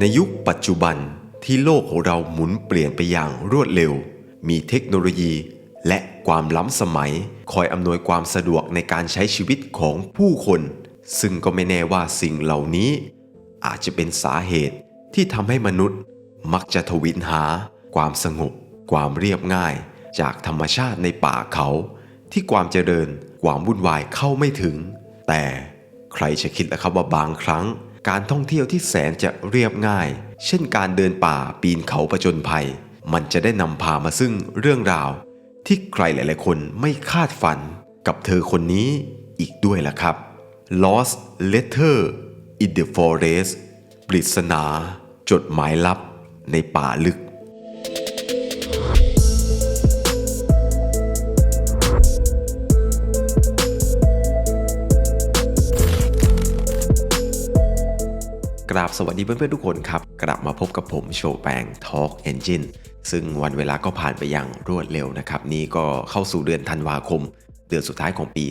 ในยุคปัจจุบันที่โลกของเราหมุนเปลี่ยนไปอย่างรวดเร็ว มีเทคโนโลยี และความล้ำสมัย คอยอำนวยความสะดวกในการใช้ชีวิตของผู้คน ซึ่งก็ไม่แน่ว่าสิ่งเหล่านี้ อาจจะเป็นสาเหตุที่ทำให้มนุษย์ มักจะทวินหา ความสงบ ความเรียบง่าย จากธรรมชาติในป่าเขา ที่ความเจริญ ความวุ่นวายเข้าไม่ถึง แต่ใครจะคิดล่ะครับว่าบางครั้ง การท่องเที่ยวที่แสนจะเรียบง่าย เช่นการเดินป่าปีนเขาประจนภัย มันจะได้นำพามาซึ่งเรื่องราว ที่ใครหลายๆ คนไม่คาดฝันกับเธอคนนี้อีกด้วยล่ะครับ Lost Letter in the Forest ปริศนา จดหมายลับในป่าลึก กราบสวัสดีเพื่อนๆทุกคนครับ กลับมาพบกับผมโชแปง Talk Engine ซึ่งวันเวลาก็ผ่านไปอย่างรวดเร็วนะครับ นี่ก็เข้าสู่เดือนธันวาคม เดือนสุดท้ายของปี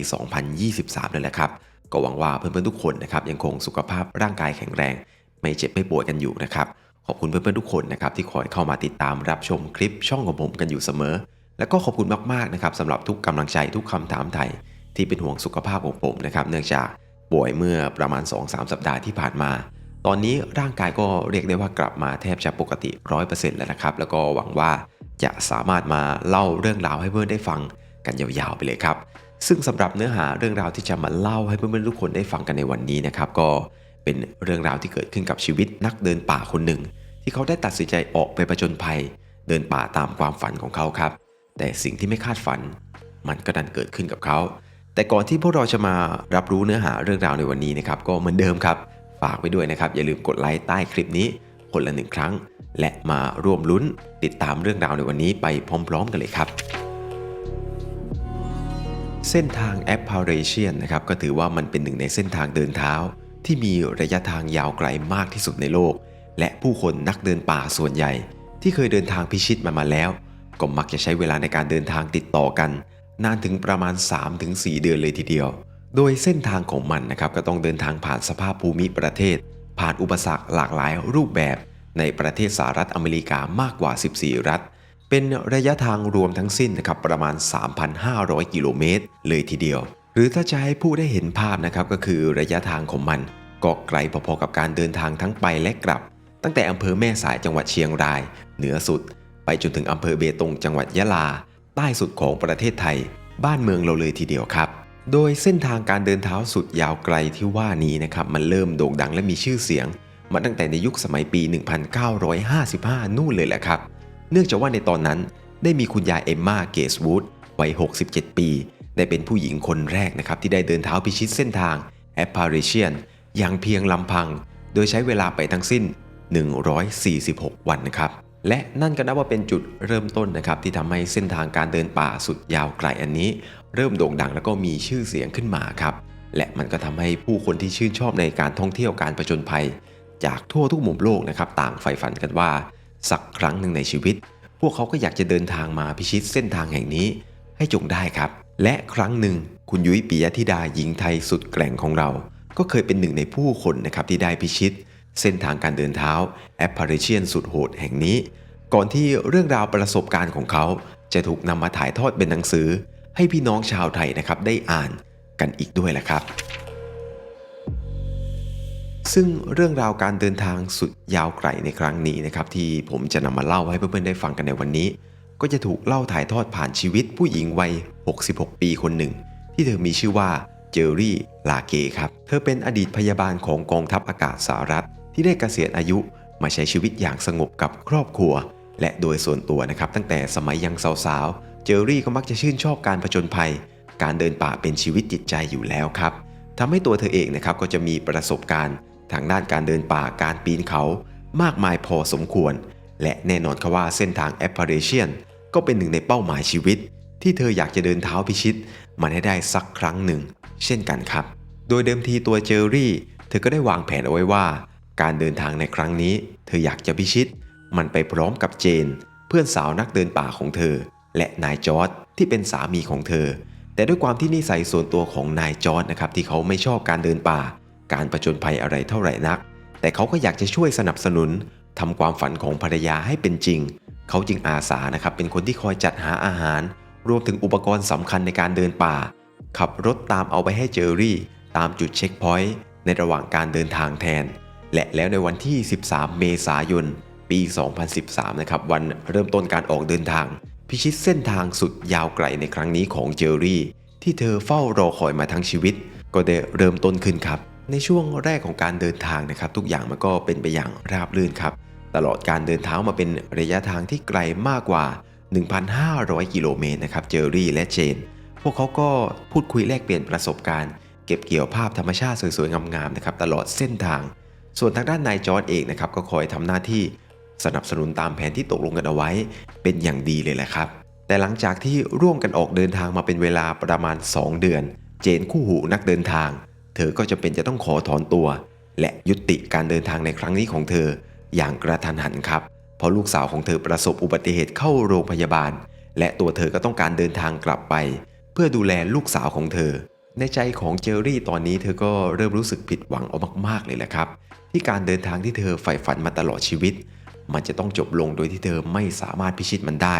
2023 นั่นแหละครับ ก็หวังว่าเพื่อนๆทุกคนนะครับยังคงสุขภาพร่างกายแข็งแรง ไม่เจ็บไม่ป่วยกันอยู่นะครับ ขอบคุณเพื่อนๆทุกคนนะครับที่คอยเข้ามาติดตามรับชมคลิปช่องของผมกันอยู่เสมอ แล้วก็ขอบคุณมากๆนะครับสำหรับทุกกำลังใจทุกคำถามไทยที่เป็นห่วงสุขภาพของผมนะครับเนื่องจากป่วยเมื่อประมาณ 2-3 สัปดาห์ที่ผ่านมา ตอนนี้ร่างกายก็เรียกได้ว่ากลับมาแทบจะปกติ 100%แล้วนะครับ แล้วก็หวังว่าจะสามารถมาเล่าเรื่องราวให้เพื่อนได้ฟังกันยาวๆไปเลยครับ ซึ่งสำหรับเนื้อหาเรื่องราวที่จะมาเล่าให้เพื่อนๆทุกคนได้ฟังกันในวันนี้นะครับ ก็เป็นเรื่องราวที่เกิดขึ้นกับชีวิตนักเดินป่าคนหนึ่ง ที่เขาได้ตัดสินใจออกไปประจนภัย เดินป่าตามความฝันของเขาครับ แต่สิ่งที่ไม่คาดฝัน มันก็ดันเกิดขึ้นกับเขา แต่ก่อนที่พวกเราจะมารับรู้เนื้อหาเรื่องราวในวันนี้นะครับก็เหมือนเดิมครับ ฝากไว้ด้วยนะครับ อย่าลืมกดไลค์ใต้คลิปนี้คนละหนึ่งครั้ง และมาร่วมลุ้นติดตามเรื่องราวในวันนี้ไปพร้อม ๆ กันเลยครับ เส้นทางแอปพาเรเชียนนะครับก็ถือว่ามันเป็นหนึ่งในเส้นทางเดินเท้า ที่มีระยะทางยาวไกลมากที่สุดในโลก และผู้คนนักเดินป่าส่วนใหญ่ ที่เคยเดินทางพิชิตมันมาแล้ว ก็มักจะใช้เวลาในการเดินทางติดต่อกัน นานถึงประมาณ 3-4 เดือนเลยทีเดียว โดยเส้นทางของมันนะครับก็ต้องเดินทางผ่านสภาพภูมิประเทศ ผ่านอุปสรรคหลากหลายรูปแบบในประเทศสหรัฐอเมริกามากกว่า 14 รัฐ เป็นระยะทางรวมทั้งสิ้นนะครับประมาณ 3,500 กิโลเมตร เลยทีเดียว หรือถ้าจะให้ผู้ได้เห็นภาพนะครับก็คือระยะทางของมัน ก็ไกลพอๆกับการเดินทางทั้งไปและกลับ ตั้งแต่อำเภอแม่สายจังหวัดเชียงราย เหนือสุด ไปจนถึงอำเภอเบตงจังหวัดยะลา ใต้สุดของประเทศไทย บ้านเมืองเราเลยทีเดียวครับ โดยเส้นทางการเดินเท้าสุดยาวไกลที่ว่านี้นะครับมันเริ่มโด่งดังและมีชื่อเสียง มาตั้งแต่ในยุคสมัยปี 1955 นู่นเลยแหละครับ เนื่องจากว่าในตอนนั้นได้มีคุณยายเอมมาเกสวูดวัย 67 ปี ได้เป็นผู้หญิงคนแรกนะครับที่ได้เดินเท้าพิชิตเส้นทางแอปพาริเชียนอย่างเพียงลำพัง โดยใช้เวลาไปทั้งสิ้น 146 วันนะครับและนั่นก็นับว่าเป็นจุดเริ่มต้นนะครับที่ทำให้เส้นทางการเดินป่าสุดยาวไกลอันนี้ เริ่มโด่งดังแล้วก็มีชื่อเสียงขึ้นมาครับ และมันก็ทำให้ผู้คนที่ชื่นชอบในการท่องเที่ยวการประจนภัย จากทั่วทุกมุมโลกนะครับต่างใฝ่ฝันกันว่า สักครั้งหนึ่งในชีวิต พวกเขาก็อยากจะเดินทางมาพิชิตเส้นทางแห่งนี้ ให้จงได้ครับ และครั้งหนึ่งคุณยุ้ยปิยธิดาหญิงไทยสุดแกร่งของเรา ก็เคยเป็นหนึ่งในผู้คนนะครับที่ได้พิชิต เส้นทางการเดินเท้าแอปพาริเชียนสุดโหดแห่งนี้ ก่อนที่เรื่องราวประสบการณ์ของเขา จะถูกนำมาถ่ายทอดเป็นหนังสือ ให้พี่น้องชาวไทยนะครับได้อ่านกันอีกด้วยแหละครับ ซึ่งเรื่องราวการเดินทางสุดยาวไกลในครั้งนี้นะครับที่ผมจะนำมาเล่าให้เพื่อนๆได้ฟังกันในวันนี้ ก็จะถูกเล่าถ่ายทอดผ่านชีวิตผู้หญิงวัย 66 ปีคนหนึ่ง ที่เธอมีชื่อว่าเจอรี่ลาเกครับ เธอเป็นอดีตพยาบาลของกองทัพอากาศสหรัฐ ที่ได้เกษียณอายุมาใช้ชีวิตอย่างสงบกับครอบครัว และโดยส่วนตัวนะครับตั้งแต่สมัยยังสาวๆ เจอรี่ก็มักจะชื่นชอบการผจญภัย การเดินป่าเป็นชีวิตจิตใจอยู่แล้วครับทำให้ตัวเธอเองนะครับก็จะมีประสบการณ์ ทางด้านการเดินป่าการปีนเขา มากมายพอสมควร และแน่นอนครับว่าเส้นทางแอปพาเรเชียนก็เป็นหนึ่งในเป้าหมายชีวิต ที่เธออยากจะเดินเท้าพิชิต มันให้ได้สักครั้งหนึ่ง เช่นกันครับ โดยเดิมทีตัวเจอรี่ เธอก็ได้วางแผนเอาไว้ว่า การเดินทางในครั้งนี้ เธออยากจะพิชิต มันไปพร้อมกับเจน เพื่อนสาวนักเดินป่าของเธอ และนายจอร์ดที่เป็นสามีของเธอ แต่ด้วยความที่นิสัยส่วนตัวของนายจอร์ดนะครับที่เขาไม่ชอบการเดินป่า การประจนภัยอะไรเท่าไหร่นัก แต่เขาก็อยากจะช่วยสนับสนุนทำความฝันของภรรยาให้เป็นจริง เขาจึงอาสานะครับเป็นคนที่คอยจัดหาอาหาร รวมถึงอุปกรณ์สำคัญในการเดินป่า ขับรถตามเอาไปให้เจอรี่ ตามจุดเช็คพอยต์ในระหว่างการเดินทางแทน และแล้วในวันที่ 13 เมษายน ปี 2013 นะครับวันเริ่มต้นการออกเดินทาง พิชิตเส้นทางสุดยาวไกลในครั้งนี้ของเจอรี่ ที่เธอเฝ้ารอคอยมาทั้งชีวิต ก็ได้เริ่มต้นขึ้นครับ ในช่วงแรกของการเดินทางนะครับ ทุกอย่างมันก็เป็นไปอย่างราบรื่นครับ ตลอดการเดินเท้ามาเป็นระยะทางที่ไกลมากกว่า 1,500 กิโลเมตรนะครับเจอรี่และเจน พวกเขาก็พูดคุยแลกเปลี่ยนประสบการณ์ เก็บเกี่ยวภาพธรรมชาติสวยๆงามๆนะครับตลอดเส้นทาง ส่วนทางด้านนายจอร์ดเองนะครับก็คอยทำหน้าที่ สนับสนุนตามแผนที่ตกลงกันเอาไว้ เป็นอย่างดีเลยแหละครับ แต่หลังจากที่ร่วมกันออกเดินทางมาเป็นเวลาประมาณ 2 เดือน เจนคู่หูนักเดินทาง เธอก็จะเป็นจะต้องขอถอนตัว และยุติการเดินทางในครั้งนี้ของเธอ อย่างกระทันหันครับ เพราะลูกสาวของเธอประสบอุบัติเหตุเข้าโรงพยาบาล และตัวเธอก็ต้องการเดินทางกลับไป เพื่อดูแลลูกสาวของเธอในใจของเจอรี่ตอนนี้เธอก็เริ่มรู้สึกผิดหวังเอามากๆเลยแหละครับ ที่การเดินทางที่เธอใฝ่ฝันมาตลอดชีวิต มันจะต้องจบลงโดยที่เธอไม่สามารถพิชิตมันได้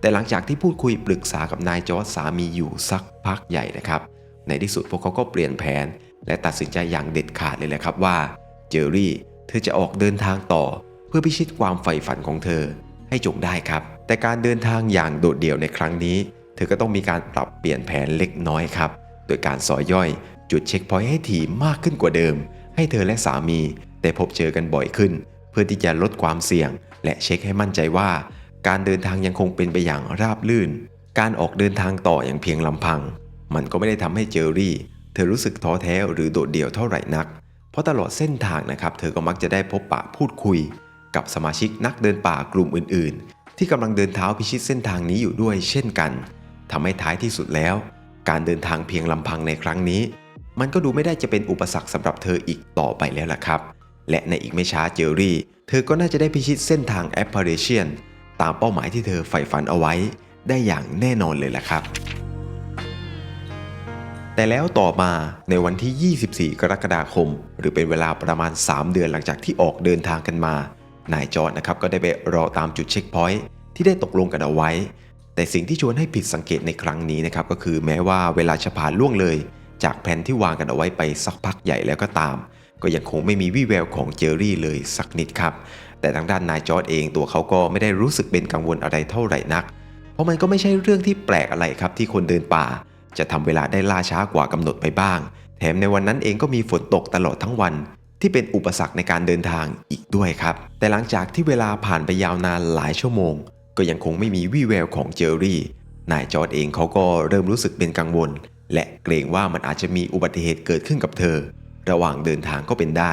แต่หลังจากที่พูดคุยปรึกษากับนายจอร์จสามีอยู่สักพักใหญ่นะครับ ในที่สุดพวกเขาก็เปลี่ยนแผน และตัดสินใจอย่างเด็ดขาดเลยแหละครับว่าเจอรี่เธอจะออกเดินทางต่อ เพื่อพิชิตความใฝ่ฝันของเธอให้จงได้ครับ แต่การเดินทางอย่างโดดเดี่ยวในครั้งนี้ เธอก็ต้องมีการปรับเปลี่ยนแผนเล็กน้อยครับ โดยการสอยย่อย จุดเช็คพอยต์ให้ถี่มากขึ้นกว่าเดิม ให้เธอและสามีได้พบเจอกันบ่อยขึ้น พื่อที่จะลดความเสี่ยง และเช็คให้มั่นใจว่า การเดินทางยังคงเป็นไปอย่างราบรื่น การออกเดินทางต่ออย่างเพียงลำพัง มันก็ไม่ได้ทำให้เจอรี่ เธอรู้สึกท้อแท้หรือโดดเดี่ยวเท่าไหร่นัก เพราะตลอดเส้นทางนะครับ เธอก็มักจะได้พบปะพูดคุย กับสมาชิกนักเดินป่ากลุ่มอื่น ๆ ที่กำลังเดินเท้าพิชิตเส้นทางนี้อยู่ด้วย เช่นกันทำให้ท้ายที่สุดแล้ว การเดินทางเพียงลำพังในครั้งนี้ มันก็ดูไม่ได้จะเป็นอุปสรรคสำหรับเธออีกต่อไปแล้วล่ะครับ และในอีกไม่ช้าเจอรี่ เธอก็น่าจะได้พิชิตเส้นทางแอปเปอเรเชียนตามเป้าหมายที่เธอใฝ่ฝันเอาไว้ ได้อย่างแน่นอนเลยล่ะครับ แต่แล้วต่อมาในวันที่ 24 กรกฎาคม หรือเป็นเวลาประมาณ 3 เดือนหลังจากที่ออกเดินทางกันมา นายจอร์ดนะครับก็ได้ไปรอตามจุดเช็คพอยต์ที่ได้ตกลงกันเอาไว้ แต่สิ่งที่ชวนให้ผิดสังเกตในครั้งนี้นะครับก็คือแม้ว่าเวลาจะผ่านล่วงเลย จากแผนที่วางกันเอาไว้ไปสักพักใหญ่แล้วก็ตาม ก็ยังคงไม่มีวี่แววของเจอรี่เลยสักนิดครับ แต่ทางด้านนายจอร์ดเองตัวเขาก็ไม่ได้รู้สึกเป็นกังวลอะไรเท่าไหร่นัก เพราะมันก็ไม่ใช่เรื่องที่แปลกอะไรครับที่คนเดินป่า จะทำเวลาได้ล่าช้ากว่ากำหนดไปบ้าง แถมในวันนั้นเองก็มีฝนตกตลอดทั้งวัน ที่เป็นอุปสรรคในการเดินทางอีกด้วยครับ แต่หลังจากที่เวลาผ่านไปยาวนานหลายชั่วโมง ก็ยังคงไม่มีวี่แววของเจอรี่นายจอร์ดเองเขาก็เริ่มรู้สึกเป็นกังวล และเกรงว่ามันอาจจะมีอุบัติเหตุเกิดขึ้นกับเธอ ระหว่างเดินทางก็เป็นได้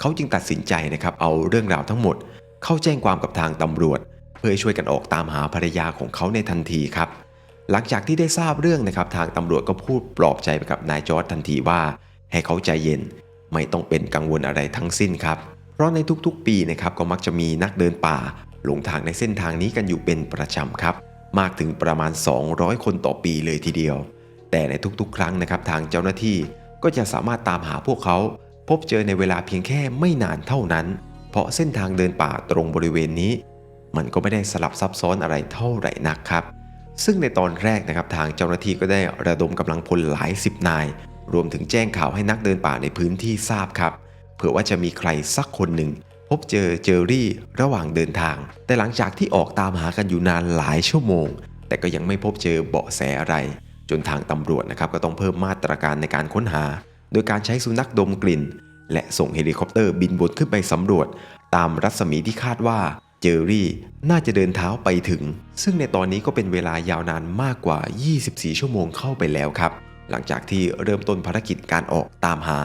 เขาจึงตัดสินใจนะครับเอาเรื่องราวทั้งหมด เข้าแจ้งความกับทางตำรวจ เพื่อให้ช่วยกันออกตามหาภรรยาของเขาในทันทีครับ หลังจากที่ได้ทราบเรื่องนะครับทางตำรวจก็พูดปลอบใจไปกับนายจอร์ดทันทีว่า ให้เขาใจเย็น ไม่ต้องเป็นกังวลอะไรทั้งสิ้นครับ เพราะในทุกๆ ปีนะครับก็มักจะมีนักเดินป่าหลงทางในเส้นทางนี้กันอยู่เป็นประจำครับ มากถึงประมาณ 200 คนต่อปีเลยทีเดียว แต่ในทุกๆ ครั้งนะครับทางเจ้าหน้าที่ ก็จะสามารถตามหาพวกเขา พบเจอในเวลาเพียงแค่ไม่นานเท่านั้น เพราะเส้นทางเดินป่าตรงบริเวณนี้ มันก็ไม่ได้สลับซับซ้อนอะไรเท่าไหร่นักครับ ซึ่งในตอนแรกนะครับทางเจ้าหน้าที่ก็ได้ระดมกำลังพลหลายสิบนาย รวมถึงแจ้งข่าวให้นักเดินป่าในพื้นที่ทราบครับเผื่อว่าจะมีใครสักคนหนึ่งพบเจอเจอรี่ระหว่างเดินทาง แต่หลังจากที่ออกตามหากันอยู่นานหลายชั่วโมง แต่ก็ยังไม่พบเจอเบาะแสอะไร จนทางตำรวจนะครับก็ต้องเพิ่มมาตรการในการค้นหา โดยการใช้สุนัขดมกลิ่น และส่งเฮลิคอปเตอร์บินบนขึ้นไปสำรวจ ตามรัศมีที่คาดว่าเจอรี่น่าจะเดินเท้าไปถึง ซึ่งในตอนนี้ก็เป็นเวลายาวนานมากกว่า 24 ชั่วโมงเข้าไปแล้วครับ หลังจากที่เริ่มต้นภารกิจการออกตามหา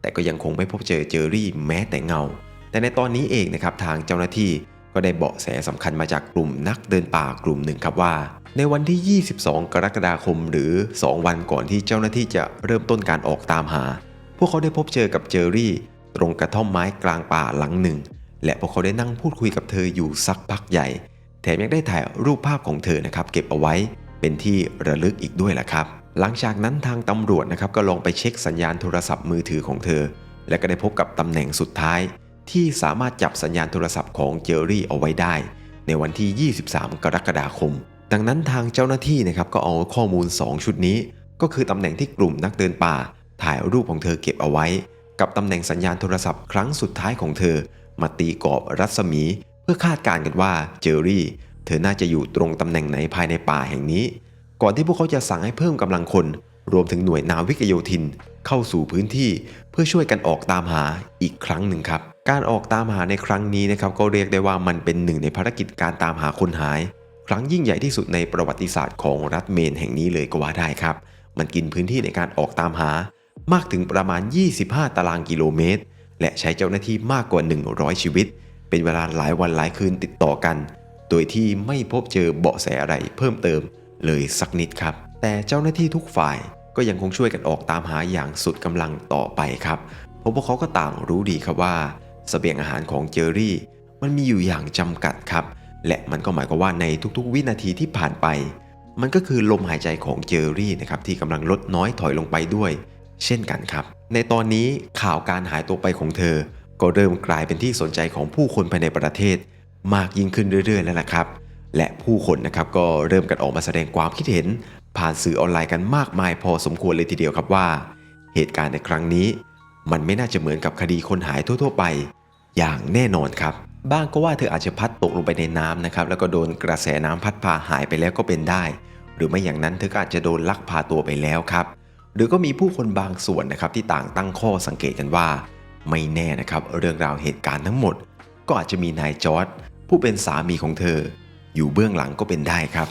แต่ก็ยังคงไม่พบเจอเจอรี่แม้แต่เงา แต่ในตอนนี้เองนะครับทางเจ้าหน้าที่ก็ได้เบาะแสสำคัญมาจากกลุ่มนักเดินป่ากลุ่มหนึ่งครับว่า ในวันที่ 22 กรกฎาคมหรือ 2 วันก่อนที่เจ้าหน้าที่จะเริ่มต้นการออกตามหา พวกเขาได้พบเจอกับเจอรี่ ตรงกระท่อมไม้กลางป่าหลังหนึ่ง และพวกเขาได้นั่งพูดคุยกับเธออยู่สักพักใหญ่ แถมยังได้ถ่ายรูปภาพของเธอนะครับเก็บเอาไว้เป็นที่ระลึกอีกด้วยแหละครับ หลังจากนั้นทางตำรวจนะครับก็ลองไปเช็คสัญญาณโทรศัพท์มือถือของเธอ และก็ได้พบกับตำแหน่งสุดท้าย ที่สามารถจับสัญญาณโทรศัพท์ของเจอรี่เอาไว้ได้ ในวันที่ 23 กรกฎาคม ดังนั้นทางเจ้าหน้าที่นะครับก็เอาข้อมูล 2 ชุดนี้ ก็คือตำแหน่งที่กลุ่มนักเดินป่า ถ่ายรูปของเธอเก็บเอาไว้ กับตำแหน่งสัญญาณโทรศัพท์ครั้งสุดท้ายของเธอ มาตีกรอบรัศมี เพื่อคาดการณ์กันว่าเจอรี่ เธอน่าจะอยู่ตรงตำแหน่งไหนภายในป่าแห่งนี้ ก่อนที่พวกเขาจะสั่งให้เพิ่มกำลังคน รวมถึงหน่วยนาวิกโยธิน เข้าสู่พื้นที่ เพื่อช่วยกันออกตามหาอีกครั้งหนึ่งครับ การออกตามหาในครั้งนี้นะครับก็เรียกได้ว่ามันเป็นหนึ่งในภารกิจการตามหาคนหาย ครั้งยิ่งใหญ่ที่สุดในประวัติศาสตร์ของรัฐเมนแห่งนี้เลยก็ว่าได้ครับ มันกินพื้นที่ในการออกตามหามากถึงประมาณ 25 ตารางกิโลเมตร และใช้เจ้าหน้าที่มากกว่า 100 ชีวิต เป็นเวลาหลายวันหลายคืนติดต่อกัน โดยที่ไม่พบเจอเบาะแสอะไรเพิ่มเติมเลยสักนิดครับ แต่เจ้าหน้าที่ทุกฝ่ายก็ยังคงช่วยกันออกตามหาอย่างสุดกำลังต่อไปครับเพราะพวกเขาก็ต่างรู้ดีครับว่าสเสบียงอาหารของเจอรี่ มันมีอยู่อย่างจำกัดครับ และมันก็หมายความว่าในทุกๆ วินาทีที่ผ่านไป มันก็คือลมหายใจของเจอรี่นะครับที่กำลังลดน้อยถอยลงไปด้วย เช่นกันครับ ในตอนนี้ข่าวการหายตัวไปของเธอ ก็เริ่มกลายเป็นที่สนใจของผู้คนภายในประเทศ มากยิ่งขึ้นเรื่อยๆแล้วนะครับ และผู้คนนะครับก็เริ่มกันออกมาแสดงความคิดเห็น ผ่านสื่อออนไลน์กันมากมายพอสมควรเลยทีเดียวครับว่า เหตุการณ์ในครั้งนี้ มันไม่น่าจะเหมือนกับคดีคนหายทั่ว ๆ ไป อย่างแน่นอนครับ บ้างก็ว่าเธออาจจะพัดตกลงไปในน้ำนะครับแล้วก็โดนกระแสน้ำพัดพาหายไปแล้วก็เป็นได้ หรือไม่อย่างนั้นเธอก็อาจจะโดนลักพาตัวไปแล้วครับหรือก็มีผู้คนบางส่วนนะครับที่ต่างตั้งข้อสังเกตกันว่า ไม่แน่นะครับเรื่องราวเหตุการณ์ทั้งหมด ก็อาจจะมีนายจอร์ดผู้เป็นสามีของเธอ อยู่เบื้องหลังก็เป็นได้ครับ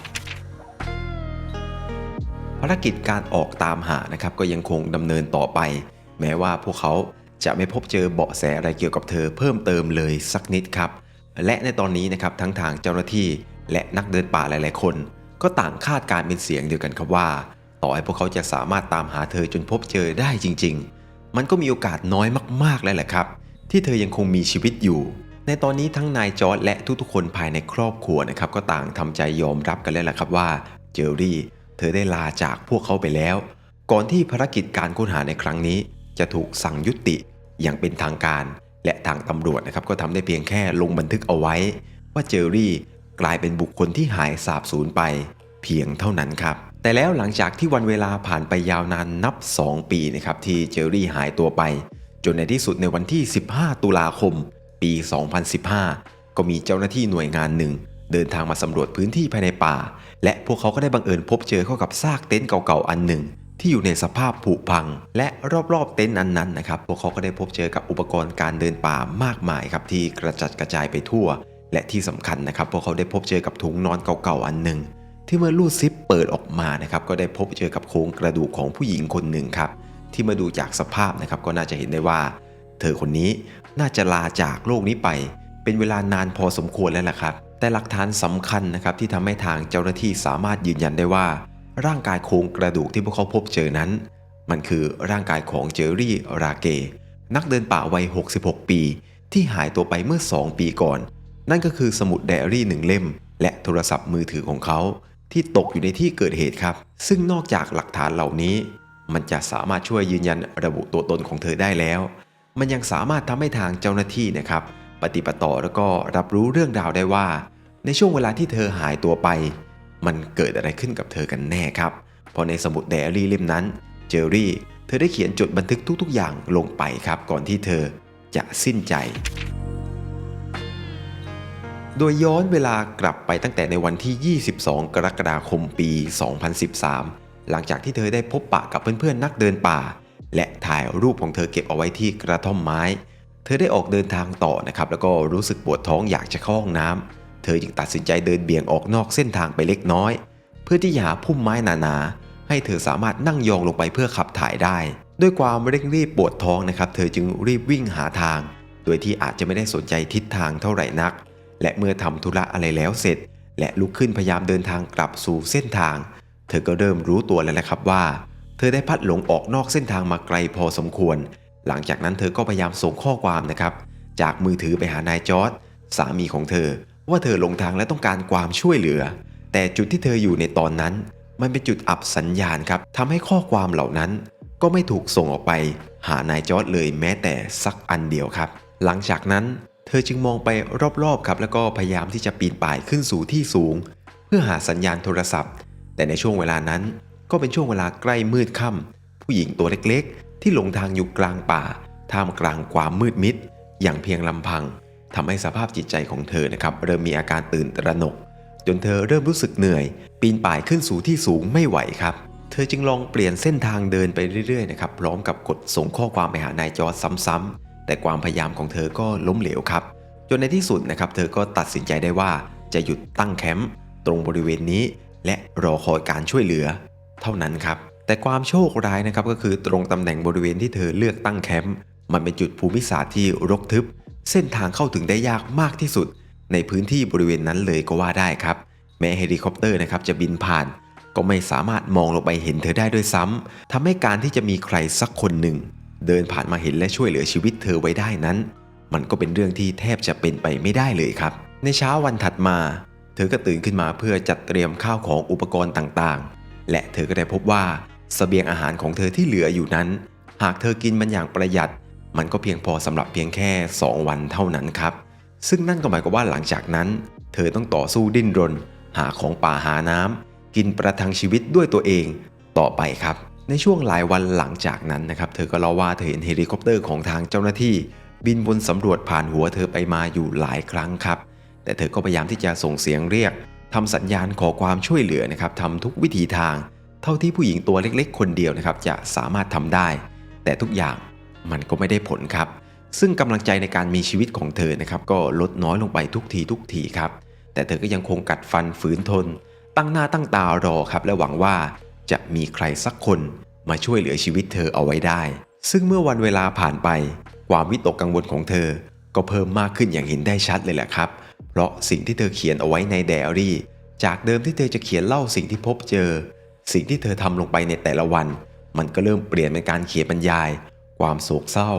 ภารกิจการออกตามหานะครับก็ยังคงดำเนินต่อไป แม้ว่าพวกเขา จะไม่พบเจอเบาะแสอะไรเกี่ยวกับเธอเพิ่มเติมเลยสักนิดครับ และในตอนนี้นะครับทั้งทางเจ้าหน้าที่ และนักเดินป่าหลาย ๆ คน ก็ต่างคาดการณ์เป็นเสียงเดียวกันครับว่า ต่อให้พวกเขาจะสามารถตามหาเธอจนพบเจอได้จริง ๆ มันก็มีโอกาสน้อยมากๆแล้วแหละครับ ที่เธอยังคงมีชีวิตอยู่ ในตอนนี้ทั้งนายจอร์ดและทุกๆคนภายในครอบครัวนะครับก็ต่างทำใจยอมรับกันแล้วแหละครับว่าเจอรี่เธอได้ลาจากพวกเขาไปแล้ว ก่อนที่ภารกิจการค้นหาในครั้งนี้ จะถูกสั่งยุติ อย่างเป็นทางการ และทางตำรวจนะครับก็ทำได้เพียงแค่ลงบันทึกเอาไว้ ว่าเจอรี่กลายเป็นบุคคลที่หายสาบสูญไป เพียงเท่านั้นครับ แต่แล้วหลังจากที่วันเวลาผ่านไปยาวนานนับ 2 ปีนะครับที่เจอรี่หายตัวไป จนในที่สุดในวันที่ 15 ตุลาคม ปี 2015 ก็มีเจ้าหน้าที่หน่วยงานหนึ่ง เดินทางมาสำรวจพื้นที่ภายในป่า และพวกเขาก็ได้บังเอิญพบเจอเข้ากับซากเต็นท์เก่าๆอันหนึ่ง ที่อยู่ในสภาพผุพัง และรอบๆเต็นท์อันนั้นนะครับ พวกเขาก็ได้พบเจอกับอุปกรณ์การเดินป่ามากมายครับที่กระจัดกระจายไปทั่ว และที่สำคัญนะครับ พวกเขาได้พบเจอกับถุงนอนเก่าๆอันหนึ่งที่เมื่อลูดซิปเปิดออกมานะครับก็ได้พบเจอกับโครงกระดูกของผู้หญิงคนหนึ่งครับที่มาดูจากสภาพนะครับก็น่าจะเห็นได้ว่า เธอคนนี้น่าจะลาจากโลกนี้ไป เป็นเวลานานพอสมควรแล้วล่ะครับ แต่หลักฐานสำคัญนะครับที่ทำให้ทางเจ้าหน้าที่สามารถยืนยันได้ว่า ร่างกายโครงกระดูกที่พวกเขาพบเจอนั้น มันคือร่างกายของเจอรี่ราเก นักเดินป่าวัย 66 ปี ที่หายตัวไปเมื่อ 2 ปีก่อน นั่นก็คือสมุดไดอารี่หนึ่งเล่ม และโทรศัพท์มือถือของเขาที่ตกอยู่ในที่เกิดเหตุครับ ซึ่งนอกจากหลักฐานเหล่านี้ มันจะสามารถช่วยยืนยันระบุตัวตนของเธอได้แล้ว มันยังสามารถทำให้ทางเจ้าหน้าที่นะครับ ปฏิปต่อแล้วก็รับรู้เรื่องราวได้ว่า ในช่วงเวลาที่เธอหายตัวไป มันเกิดอะไรขึ้นกับเธอกันแน่ครับ เพราะในสมุดไดอารี่เล่มนั้น เจอรี่ เธอได้เขียนจดบันทึกทุกๆอย่างลงไปครับ ก่อนที่เธอจะสิ้นใจ โดยย้อนเวลากลับไปตั้งแต่ในวันที่ 22 กรกฎาคมปี 2013 หลังจากที่เธอได้พบปะกับเพื่อนๆนักเดินป่า และถ่ายรูปของเธอเก็บเอาไว้ที่กระท่อมไม้ เธอได้ออกเดินทางต่อนะครับ แล้วก็รู้สึกปวดท้องอยากจะเข้าห้องน้ำ เธอจึงตัดสินใจเดินเบี่ยงออกนอกเส้นทางไปเล็กน้อย เพื่อที่จะหาพุ่มไม้หนา ให้เธอสามารถนั่งยองลงไปเพื่อขับถ่ายได้ ด้วยความเร่งรีบปวดท้องนะครับ เธอจึงรีบวิ่งหาทาง โดยที่อาจจะไม่ได้สนใจทิศทางเท่าไหร่นัก และเมื่อทำธุระอะไรแล้วเสร็จ และลุกขึ้นพยายามเดินทางกลับสู่เส้นทาง เธอก็เริ่มรู้ตัวแล้วแหละครับว่า เธอได้พัดหลงออกนอกเส้นทางมาไกลพอสมควร หลังจากนั้นเธอก็พยายามส่งข้อความนะครับจากมือถือไปหานายจอร์ดสามีของเธอ ว่าเธอหลงทางและต้องการความช่วยเหลือ แต่จุดที่เธออยู่ในตอนนั้น มันเป็นจุดอับสัญญาณครับทำให้ข้อความเหล่านั้น ก็ไม่ถูกส่งออกไป หานายจอร์ดเลยแม้แต่สักอันเดียวครับ หลังจากนั้น เธอจึงมองไปรอบๆครับ แล้วก็พยายามที่จะปีนป่ายขึ้นสู่ที่สูง เพื่อหาสัญญาณโทรศัพท์ แต่ในช่วงเวลานั้น ก็เป็นช่วงเวลาใกล้มืดค่ำผู้หญิงตัวเล็กๆ ที่หลงทางอยู่กลางป่าท่ามกลางความมืดมิด อย่างเพียงลำพัง ทำให้สภาพจิตใจของเธอนะครับเริ่มมีอาการตื่นตระหนก จนเธอเริ่มรู้สึกเหนื่อย ปีนป่ายขึ้นสู่ที่สูงไม่ไหวครับ เธอจึงลองเปลี่ยนเส้นทางเดินไปเรื่อยๆนะครับพร้อมกับกดส่งข้อความไปหานายจอร์จซ้ำๆแต่ความพยายามของเธอก็ล้มเหลวครับ จนในที่สุดนะครับเธอก็ตัดสินใจได้ว่าจะหยุดตั้งแคมป์ตรงบริเวณนี้ และรอคอยการช่วยเหลือ เท่านั้นครับแต่ความโชคร้ายนะครับก็คือตรงตำแหน่งบริเวณที่เธอเลือกตั้งแคมป์มันเป็นจุดภูมิศาสตร์ที่รกทึบ เส้นทางเข้าถึงได้ยากมากที่สุด ในพื้นที่บริเวณนั้นเลยก็ว่าได้ครับ แม้เฮลิคอปเตอร์นะครับจะบินผ่าน ก็ไม่สามารถมองลงไปเห็นเธอได้ด้วยซ้ำทำให้การที่จะมีใครสักคนหนึ่ง เดินผ่านมาเห็นและช่วยเหลือชีวิตเธอไว้ได้นั้น มันก็เป็นเรื่องที่แทบจะเป็นไปไม่ได้เลยครับ ในเช้าวันถัดมา เธอก็ตื่นขึ้นมาเพื่อจัดเตรียมข้าวของอุปกรณ์ต่างๆ และเธอก็ได้พบว่าสเสบียงอาหารของเธอที่เหลืออยู่นั้น หากเธอกินมันอย่างประหยัด มันก็เพียงพอสำหรับเพียงแค่ 2 วันเท่านั้นครับ ซึ่งนั่นก็หมายความว่าหลังจากนั้น เธอต้องต่อสู้ดิ้นรน หาของป่าหาน้ำกินประทังชีวิตด้วยตัวเองต่อไปครับ ในช่วงหลายวันหลังจากนั้นนะครับ เธอก็เล่าว่าเธอเห็นเฮลิคอปเตอร์ของทางเจ้าหน้าที่ บินวนสำรวจผ่านหัวเธอไปมาอยู่หลายครั้งครับ แต่เธอก็พยายามที่จะส่งเสียงเรียกทำสัญญาณขอความช่วยเหลือนะครับทำทุกวิถีทาง เท่าที่ผู้หญิงตัวเล็กๆ คนเดียวนะครับจะสามารถทำได้ แต่ทุกอย่าง มันก็ไม่ได้ผลครับ ซึ่งกำลังใจในการมีชีวิตของเธอนะครับก็ลดน้อยลงไปทุกทีทุกทีครับ แต่เธอก็ยังคงกัดฟันฝืนทน ตั้งหน้าตั้งตารอครับ และหวังว่าจะมีใครสักคนมาช่วยเหลือชีวิตเธอเอาไว้ได้ ซึ่งเมื่อวันเวลาผ่านไป ความวิตกกังวลของเธอ ก็เพิ่มมากขึ้นอย่างเห็นได้ชัดเลยแหละครับ เพราะสิ่งที่เธอเขียนเอาไว้ในไดอารี่ จากเดิมที่เธอจะเขียนเล่าสิ่งที่พบเจอ สิ่งที่เธอทำลงไปในแต่ละวัน มันก็เริ่มเปลี่ยนเป็นการเขียนบรรยาย ความโศกเศร้า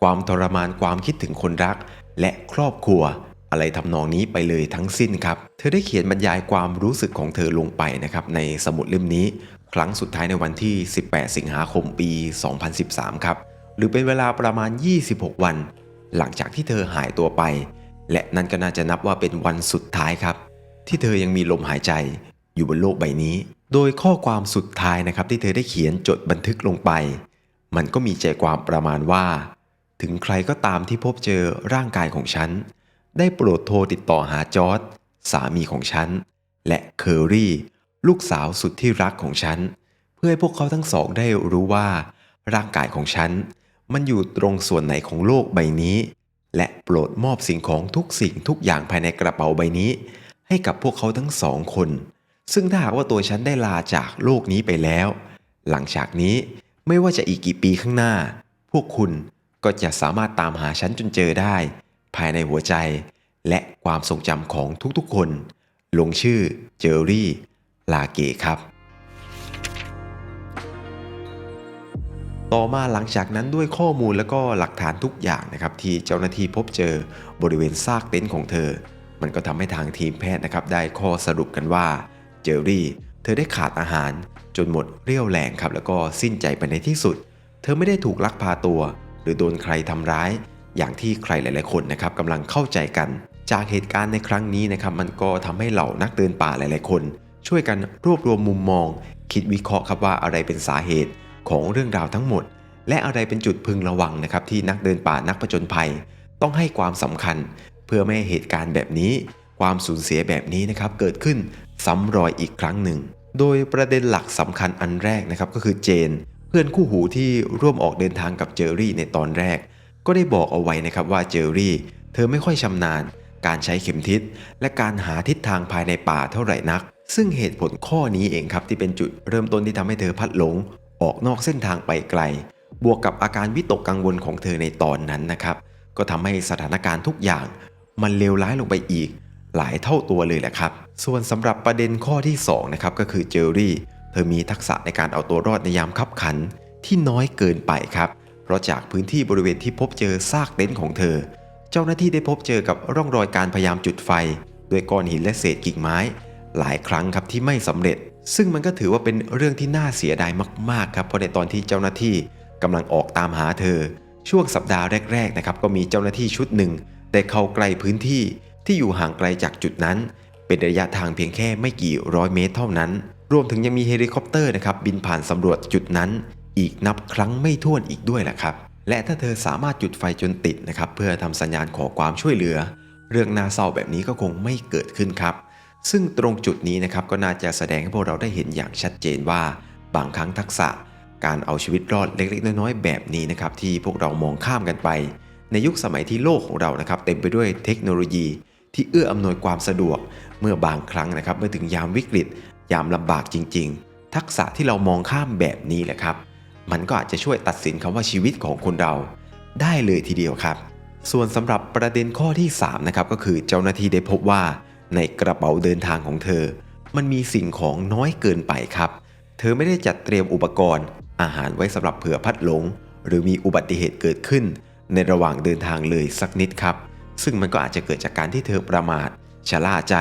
ความทรมานความคิดถึงคนรัก และครอบครัว อะไรทำนองนี้ไปเลยทั้งสิ้นครับ เธอได้เขียนบรรยายความรู้สึกของเธอลงไปนะครับในสมุดเล่มนี้ ครั้งสุดท้ายในวันที่ 18 สิงหาคมปี 2013 ครับ หรือเป็นเวลาประมาณ 26 วัน หลังจากที่เธอหายตัวไป และนั่นก็น่าจะนับว่าเป็นวันสุดท้ายครับ ที่เธอยังมีลมหายใจอยู่บนโลกใบนี้ โดยข้อความสุดท้ายนะครับที่เธอได้เขียนจดบันทึกลงไป มันก็มีใจความประมาณว่า ถึงใครก็ตามที่พบเจอร่างกายของฉัน ได้โปรดโทรติดต่อหาจอร์ดสามีของฉัน และเคอรี่ ลูกสาวสุดที่รักของฉัน เพื่อให้พวกเขาทั้งสองได้รู้ว่า ร่างกายของฉัน มันอยู่ตรงส่วนไหนของโลกใบนี้ และโปรดมอบสิ่งของทุกสิ่งทุกอย่างภายในกระเป๋าใบนี้ ให้กับพวกเขาทั้งสองคน ซึ่งถ้าหากว่าตัวฉันได้ลาจากโลกนี้ไปแล้ว หลังจากนี้ ไม่ว่าจะอีกกี่ปีข้างหน้า พวกคุณก็จะสามารถตามหาฉันจนเจอได้ ภายในหัวใจ และความทรงจำของทุกๆคน ลงชื่อเจอรี่ ลาเกครับ ต่อมาหลังจากนั้นด้วยข้อมูลและก็หลักฐานทุกอย่างนะครับ ที่เจ้าหน้าที่พบเจอบริเวณซากเต็นท์ของเธอ มันก็ทำให้ทางทีมแพทย์นะครับ ได้ข้อสรุปกันว่าเจอรี่ เธอได้ขาดอาหาร จนหมดเรี่ยวแรงครับแล้วก็สิ้นใจไปในที่สุด เธอไม่ได้ถูกลักพาตัว หรือโดนใครทำร้าย อย่างที่ใครหลาย ๆ คนนะครับกำลังเข้าใจกัน จากเหตุการณ์ในครั้งนี้นะครับมันก็ทำให้เหล่านักเดินป่าหลาย ๆ คน ช่วยกันรวบรวมมุมมอง คิดวิเคราะห์ครับว่าอะไรเป็นสาเหตุของเรื่องราวทั้งหมด และอะไรเป็นจุดพึงระวังนะครับที่นักเดินป่านักผจญภัย ต้องให้ความสำคัญ เพื่อไม่ให้เหตุการณ์แบบนี้ ความสูญเสียแบบนี้นะครับเกิดขึ้นซ้ำรอยอีกครั้งหนึ่ง โดยประเด็นหลักสำคัญอันแรกนะครับก็คือเจน เพื่อนคู่หูที่ร่วมออกเดินทางกับเจอรี่ในตอนแรก ก็ได้บอกเอาไว้นะครับว่าเจอรี่ เธอไม่ค่อยชำนาญ การใช้เข็มทิศ และการหาทิศทางภายในป่าเท่าไหร่นัก ซึ่งเหตุผลข้อนี้เองครับที่เป็นจุดเริ่มต้นที่ทำให้เธอพัดหลง ออกนอกเส้นทางไปไกล บวกกับอาการวิตกกังวลของเธอในตอนนั้นนะครับก็ทำให้สถานการณ์ทุกอย่าง มันเลวร้ายลงไปอีก หลายเท่าตัวเลยแหละครับ ส่วนสำหรับประเด็นข้อที่2นะครับก็คือเจอรี่ เธอมีทักษะในการเอาตัวรอดในยามคับขันที่น้อยเกินไปครับ เพราะจากพื้นที่บริเวณที่พบเจอซากเต็นท์ของเธอ เจ้าหน้าที่ได้พบเจอกับร่องรอยการพยายามจุดไฟด้วยก้อนหินและเศษกิ่งไม้ หลายครั้งครับที่ไม่สำเร็จ ซึ่งมันก็ถือว่าเป็นเรื่องที่น่าเสียดายมากๆครับเพราะในตอนที่เจ้าหน้าที่กำลังออกตามหาเธอ ช่วงสัปดาห์แรกๆนะครับก็มีเจ้าหน้าที่ชุดหนึ่งได้เข้าใกล้พื้นที่ ที่อยู่ห่างไกลจากจุดนั้น เป็นระยะทางเพียงแค่ไม่กี่ร้อยเมตรเท่านั้น รวมถึงยังมีเฮลิคอปเตอร์นะครับบินผ่านสำรวจจุดนั้น อีกนับครั้งไม่ถ้วนอีกด้วยแหละครับ และถ้าเธอสามารถจุดไฟจนติดนะครับเพื่อทำสัญญาณขอความช่วยเหลือ เรื่องน่าเศร้าแบบนี้ก็คงไม่เกิดขึ้นครับ ซึ่งตรงจุดนี้นะครับก็น่าจะแสดงให้พวกเราได้เห็นอย่างชัดเจนว่า บางครั้งทักษะการเอาชีวิตรอดเล็กๆ น้อยๆ แบบนี้นะครับที่พวกเรามองข้ามกันไป ในยุคสมัยที่โลกของเรานะครับเต็มไปด้วยเทคโนโลยี ที่เอื้ออำนวยความสะดวก เมื่อบางครั้งนะครับเมื่อถึงยามวิกฤต ยามลำบากจริง ๆ ทักษะที่เรามองข้ามแบบนี้แหละครับ มันก็อาจจะช่วยตัดสินคำว่าชีวิตของคนเรา ได้เลยทีเดียวครับ ส่วนสำหรับประเด็นข้อที่3นะครับก็คือเจ้าหน้าที่ได้พบว่า ในกระเป๋าเดินทางของเธอ มันมีสิ่งของน้อยเกินไปครับ เธอไม่ได้จัดเตรียมอุปกรณ์ อาหารไว้สำหรับเผื่อพัดหลง หรือมีอุบัติเหตุเกิดขึ้น ในระหว่างเดินทางเลยสักนิดครับ ซึ่งมันก็อาจจะเกิดจากการที่เธอประมาทชะล่าใจ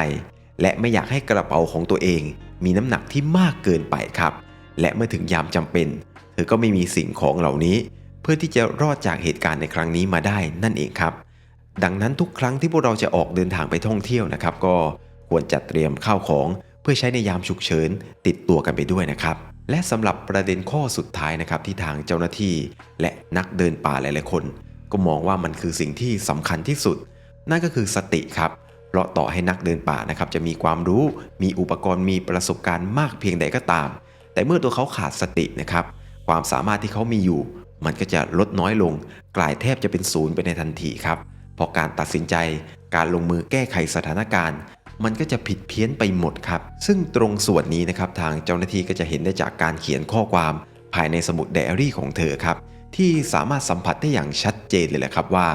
และไม่อยากให้กระเป๋าของตัวเอง มีน้ำหนักที่มากเกินไปครับ และเมื่อถึงยามจำเป็น เธอก็ไม่มีสิ่งของเหล่านี้ เพื่อที่จะรอดจากเหตุการณ์ในครั้งนี้มาได้นั่นเองครับ ดังนั้นทุกครั้งที่พวกเราจะออกเดินทางไปท่องเที่ยวนะครับ ก็ควรจัดเตรียมข้าวของเพื่อใช้ในยามฉุกเฉินติดตัวกันไปด้วยนะครับ และสำหรับประเด็นข้อสุดท้ายนะครับที่ทางเจ้าหน้าที่ และนักเดินป่าหลายๆคน ก็มองว่ามันคือสิ่งที่สำคัญที่สุด นั่นก็คือสติครับเพราะต่อให้นักเดินป่านะครับจะมีความรู้ มีอุปกรณ์มีประสบการณ์มากเพียงใดก็ตาม แต่เมื่อตัวเขาขาดสตินะครับความสามารถที่เขามีอยู่ มันก็จะลดน้อยลง กลายแทบจะเป็นศูนย์ไปในทันทีครับพราะการตัดสินใจ การลงมือแก้ไขสถานการณ์ มันก็จะผิดเพี้ยนไปหมดครับ ซึ่งตรงส่วนนี้นะครับทางเจ้าหน้าที่ก็จะเห็นได้จากการเขียนข้อความภายในสมุดไดอารี่ของเธอครับ ที่สามารถสัมผัสได้อย่างชัดเจนเลยแหละครับว่า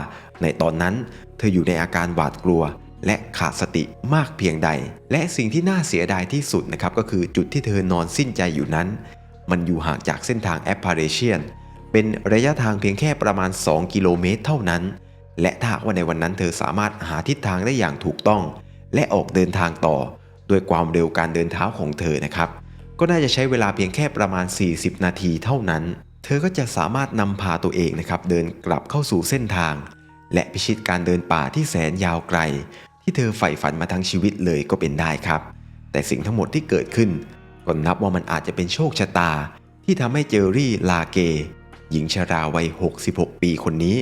ในตอนนั้นเธออยู่ในอาการหวาดกลัว และขาดสติมากเพียงใด และสิ่งที่น่าเสียดายที่สุดนะครับก็คือจุดที่เธอนอนสิ้นใจอยู่นั้น มันอยู่ห่างจากเส้นทางแอปพาเรเชียนเป็นระยะทางเพียงแค่ประมาณ 2 กิโลเมตรเท่านั้น และถ้าว่าในวันนั้นเธอสามารถหาทิศทางได้อย่างถูกต้อง และออกเดินทางต่อ ด้วยความเร็วการเดินเท้าของเธอนะครับ ก็น่าจะใช้เวลาเพียงแค่ประมาณ 40 นาทีเท่านั้น เธอก็จะสามารถนำพาตัวเองนะครับเดินกลับเข้าสู่เส้นทาง และพิชิตการเดินป่าที่แสนยาวไกล ที่เธอใฝ่ฝันมาทั้งชีวิตเลยก็เป็นได้ครับ แต่สิ่งทั้งหมดที่เกิดขึ้นก็นับว่ามันอาจจะเป็นโชคชะตา ที่ทำให้เจอรี่ลาเก หญิงชาราวัย 66 ปีคนนี้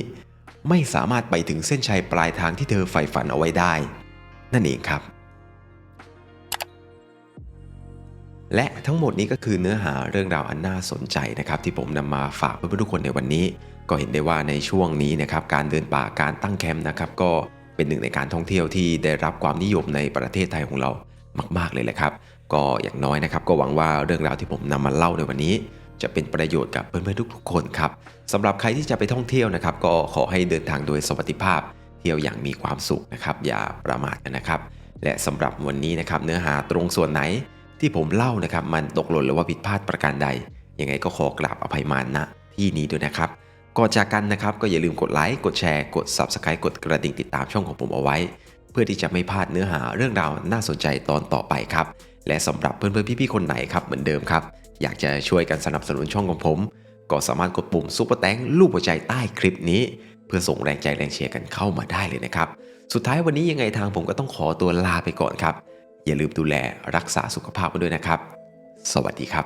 ไม่สามารถไปถึงเส้นชัยปลายทางที่เธอใฝ่ฝันเอาไว้ได้ นั่นเองครับ และทั้งหมดนี้ก็คือเนื้อหาเรื่องราวอันน่าสนใจนะครับที่ผมนำมาฝากเพื่อนๆทุกคนในวันนี้ ก็เห็นได้ว่าในช่วงนี้นะครับการเดินป่าการตั้งแคมป์นะครับก็เป็นหนึ่งในการท่องเที่ยวที่ได้รับความนิยมในประเทศไทยของเรามากๆเลยแหละครับ ก็อย่างน้อยนะครับก็หวังว่าเรื่องราวที่ผมนำมาเล่าในวันนี้ จะเป็นประโยชน์กับเพื่อนๆทุกๆคนครับสำหรับใครที่จะไปท่องเที่ยวนะครับ ก็ขอให้เดินทางโดยสวัสดิภาพ เที่ยวอย่างมีความสุขนะครับ อย่าประมาทกันนะครับ และสำหรับวันนี้นะครับเนื้อหาตรงส่วนไหน ที่ผมเล่านะครับมันตกหล่นหรือว่าผิดพลาดประการใด ยังไงก็ขอกราบอภัยมาณที่นี้ด้วยนะครับก่อนจากกันนะครับก็อย่าลืมกดไลค์กดแชร์กด Subscribe กดกระดิ่งติดตามช่องของผมเอาไว้ เพื่อที่จะไม่พลาดเนื้อหาเรื่องราวน่าสนใจตอนต่อไปครับ และสำหรับเพื่อนๆพี่ๆคนไหนครับเหมือนเดิมครับ อยากจะช่วยกันสนับสนุนช่องของผม ก็สามารถกดปุ่มซุปเปอร์แตงรูปหัวใจใต้คลิปนี้ เพื่อส่งแรงใจแรงเชียร์กันเข้ามาได้เลยนะครับสุดท้ายวันนี้ยังไงทางผมก็ต้องขอตัวลาไปก่อนครับ อย่าลืมดูแลรักษาสุขภาพกันด้วยนะครับ สวัสดีครับ